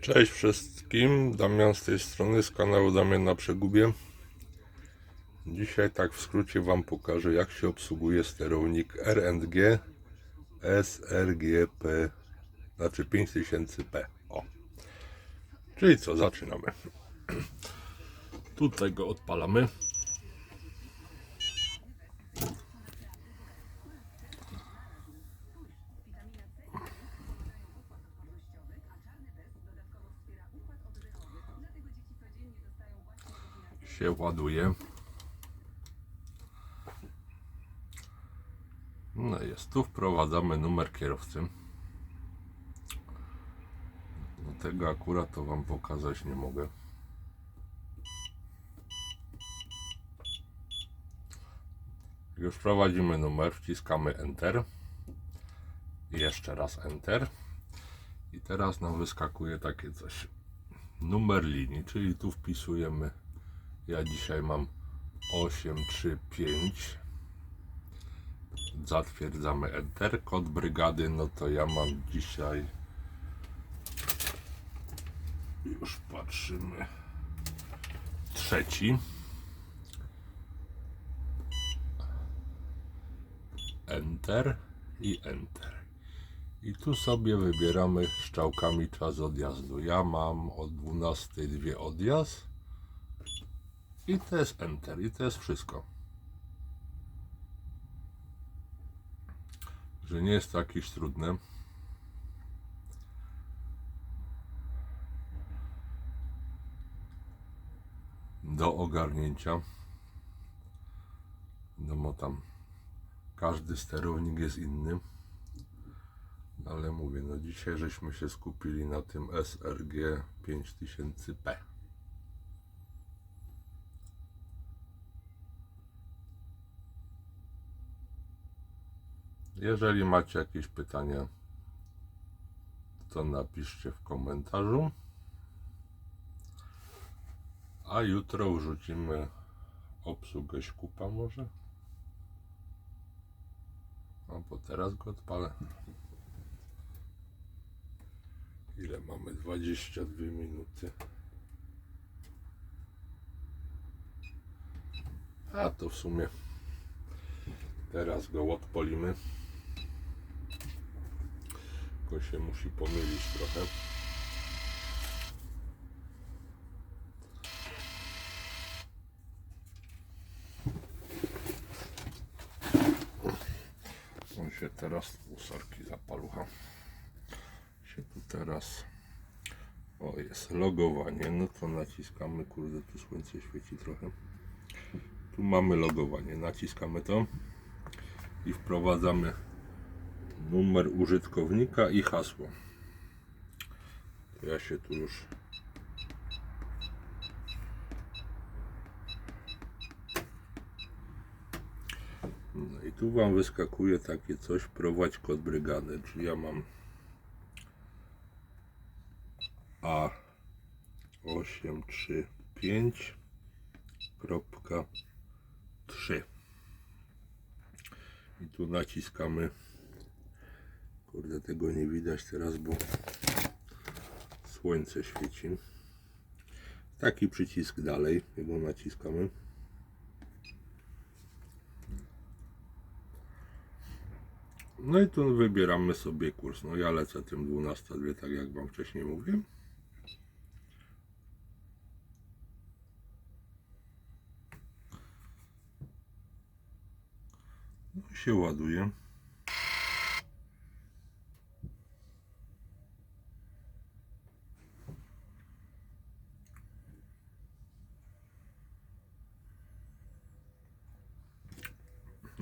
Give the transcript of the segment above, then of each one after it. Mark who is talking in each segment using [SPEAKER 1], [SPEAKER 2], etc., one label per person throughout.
[SPEAKER 1] Cześć wszystkim, Damian z tej strony, z kanału Damian na Przegubie. Dzisiaj tak w skrócie Wam pokażę jak się obsługuje sterownik R&G sRGP, znaczy 5000P. O. Czyli co, zaczynamy. Tutaj go odpalamy. Się ładuje. No jest, tu wprowadzamy numer kierowcy. No tego akurat to Wam pokazać nie mogę. Już wprowadzimy numer, wciskamy Enter. Jeszcze raz Enter. I teraz nam wyskakuje takie coś. Numer linii, czyli tu wpisujemy ja dzisiaj mam 835. Zatwierdzamy Enter. Kod brygady, no to ja mam dzisiaj. Już patrzymy. Trzeci. Enter i Enter. I tu sobie wybieramy strzałkami czas odjazdu. Ja mam o 12 dwie odjazd. I to jest Enter. I to jest wszystko. Że nie jest to jakieś trudne. Do ogarnięcia. No bo tam każdy sterownik jest inny. Ale mówię, no dzisiaj żeśmy się skupili na tym sRG 5000P. Jeżeli macie jakieś pytania, to napiszcie w komentarzu. A jutro wrzucimy obsługę śkupa może. No bo teraz go odpalę. Ile mamy? 22 minuty. A to w sumie teraz go odpolimy. Się musi pomylić trochę. On się teraz ósorki zapalucha. Się tu teraz. O jest logowanie. No to naciskamy. Kurde, tu słońce świeci trochę. Tu mamy logowanie. Naciskamy to i wprowadzamy numer użytkownika i hasło. Ja się tu już No i tu Wam wyskakuje takie coś, prowadź kod brygady, czyli ja mam A835.3 i tu naciskamy kurde tego nie widać teraz bo słońce świeci. Taki przycisk dalej jego naciskamy. No i tu wybieramy sobie kurs. No ja lecę tym 12 dwie tak jak wam wcześniej mówiłem. No i się ładuje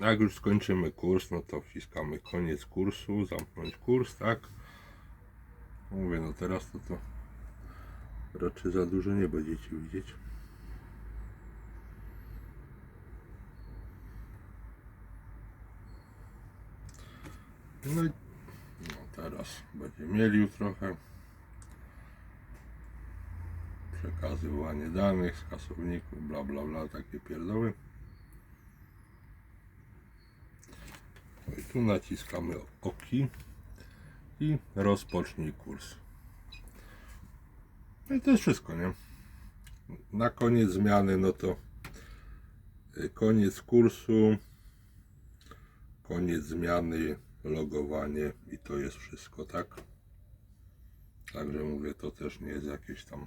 [SPEAKER 1] Jak już skończymy kurs, no to wciskamy koniec kursu, zamknąć kurs, tak? Mówię, no teraz to to raczej za dużo nie będziecie widzieć. No i no teraz będzie mielił trochę. Przekazywanie danych z kasowników, bla bla bla, takie pierdoły. I tu naciskamy oki i rozpocznij kurs. No i to jest wszystko, nie? Na koniec zmiany, no to y, koniec kursu, koniec zmiany, logowanie i to jest wszystko, tak? Także mówię, to też nie jest jakieś tam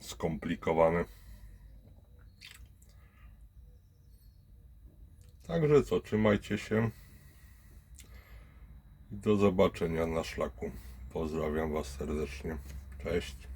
[SPEAKER 1] skomplikowane. Także co, trzymajcie się. Do zobaczenia na szlaku. Pozdrawiam Was serdecznie. Cześć.